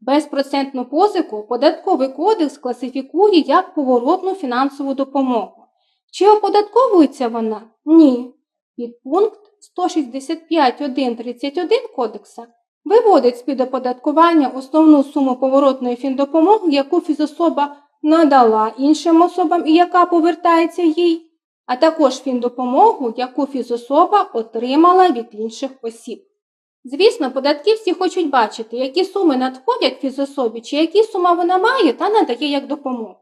Безпроцентну позику податковий кодекс класифікує як поворотну фінансову допомогу. Чи оподатковується вона? Ні. Підпункт 165.1.31 кодекса виводить з-під оподаткування основну суму поворотної фіндопомоги, яку фізособа надала іншим особам і яка повертається їй, а також фіндопомогу, яку фізособа отримала від інших осіб. Звісно, податківці хочуть бачити, які суми надходять фізособі, чи які суми вона має та надає як допомогу.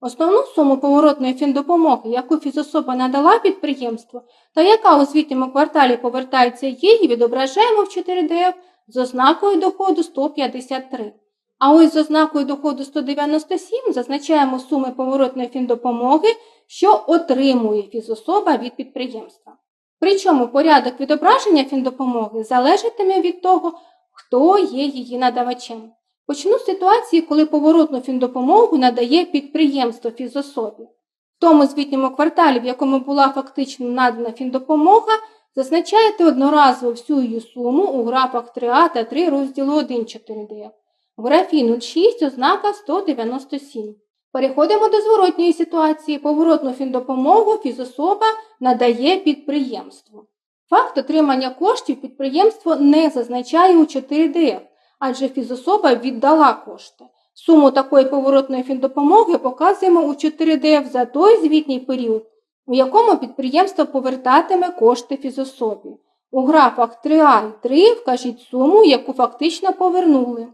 Основну суму поворотної фіндопомоги, яку фізособа надала підприємству, та яка у звітньому кварталі повертається їй, відображаємо в 4ДФ з ознакою доходу 153. А ось з ознакою доходу 197 зазначаємо суми поворотної фіндопомоги, що отримує фізособа від підприємства. Причому порядок відображення фіндопомоги залежатиме від того, хто є її надавачем. Почну з ситуації, коли поворотну фіндопомогу надає підприємство фізособі. В тому звітньому кварталі, в якому була фактично надана фіндопомога, зазначаєте одноразово всю її суму у графах 3А та 3 розділу 1 4D. В графі 06 ознака 197. Переходимо до зворотньої ситуації. Поворотну фіндопомогу фізособа надає підприємству. Факт отримання коштів підприємство не зазначає у 4ДФ, адже фізособа віддала кошти. Суму такої поворотної фіндопомоги показуємо у 4ДФ за той звітній період, у якому підприємство повертатиме кошти фізособі. У графах 3А і 3 вкажіть суму, яку фактично повернули.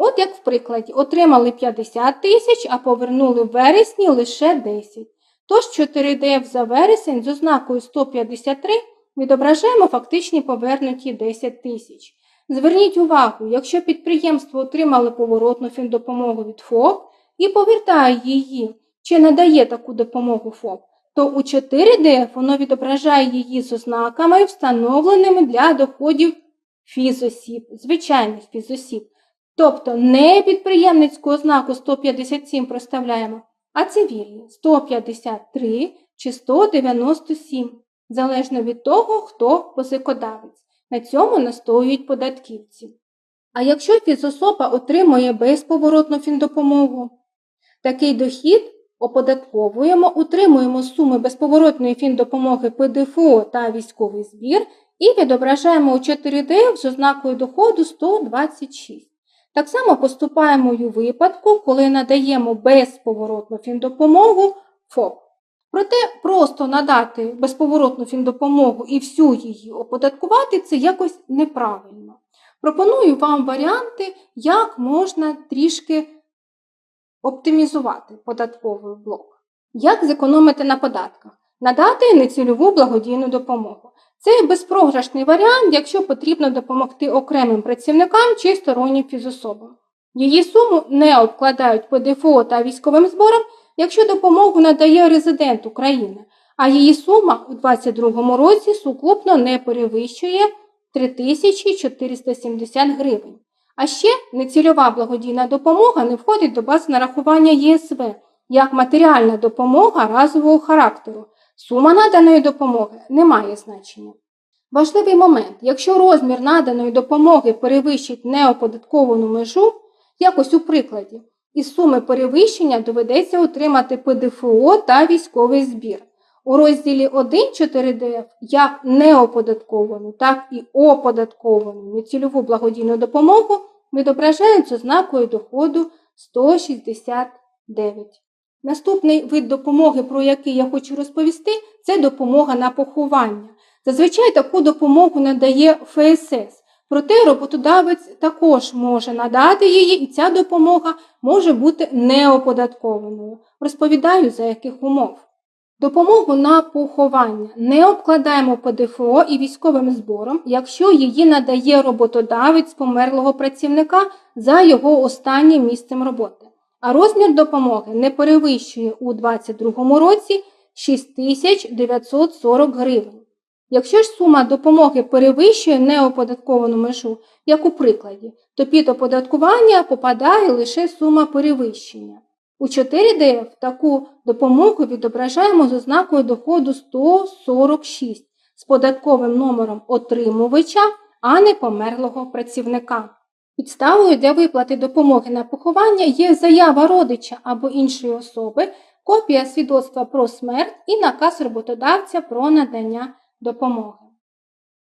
От як в прикладі, отримали 50 тисяч, а повернули в вересні лише 10. Тож 4ДФ за вересень з ознакою 153 відображаємо фактичні повернуті 10 тисяч. Зверніть увагу, якщо підприємство отримало поворотну фіндопомогу від ФОП і повертає її, чи надає таку допомогу ФОП, то у 4ДФ воно відображає її з ознаками, встановленими для доходів фізосіб, звичайних фізосіб. Тобто не підприємницьку ознаку 157 проставляємо, а цивільну 153 чи 197, залежно від того, хто позикодавець. На цьому настоюють податківці. А якщо фізособа отримує безповоротну фіндопомогу, такий дохід оподатковуємо, утримуємо суми безповоротної фіндопомоги ПДФО та військовий збір і відображаємо у 4D з ознакою доходу 126. Так само поступаємо у випадку, коли надаємо безповоротну фіндопомогу ФОП. Проте просто надати безповоротну фіндопомогу і всю її оподаткувати це якось неправильно. Пропоную вам варіанти, як можна трішки оптимізувати податковий блок. Як зекономити на податках? Надати нецільову благодійну допомогу. Це безпрограшний варіант, якщо потрібно допомогти окремим працівникам чи стороннім фізособам. Її суму не обкладають ПДФО та військовим збором, якщо допомогу надає резидент України, а її сума у 2022 році сукупно не перевищує 3470 гривень. А ще нецільова благодійна допомога не входить до бази нарахування ЄСВ як матеріальна допомога разового характеру. Сума наданої допомоги не має значення. Важливий момент, якщо розмір наданої допомоги перевищить неоподатковану межу, якось у прикладі, із суми перевищення доведеться отримати ПДФО та військовий збір. У розділі 1 4ДФ як неоподатковану, так і оподатковану нецільову благодійну допомогу відображають з ознакою доходу 169. Наступний вид допомоги, про який я хочу розповісти, це допомога на поховання. Зазвичай таку допомогу надає ФСС, проте роботодавець також може надати її, і ця допомога може бути неоподаткованою. Розповідаю, за яких умов. Допомогу на поховання не обкладаємо ПДФО і військовим збором, якщо її надає роботодавець померлого працівника за його останнім місцем роботи а розмір допомоги не перевищує у 2022 році 6940 гривень. Якщо ж сума допомоги перевищує неоподатковану межу, як у прикладі, то під оподаткування попадає лише сума перевищення. У 4ДФ таку допомогу відображаємо з ознакою доходу 146 з податковим номером отримувача, а не померлого працівника. Підставою для виплати допомоги на поховання є заява родича або іншої особи, копія свідоцтва про смерть і наказ роботодавця про надання допомоги.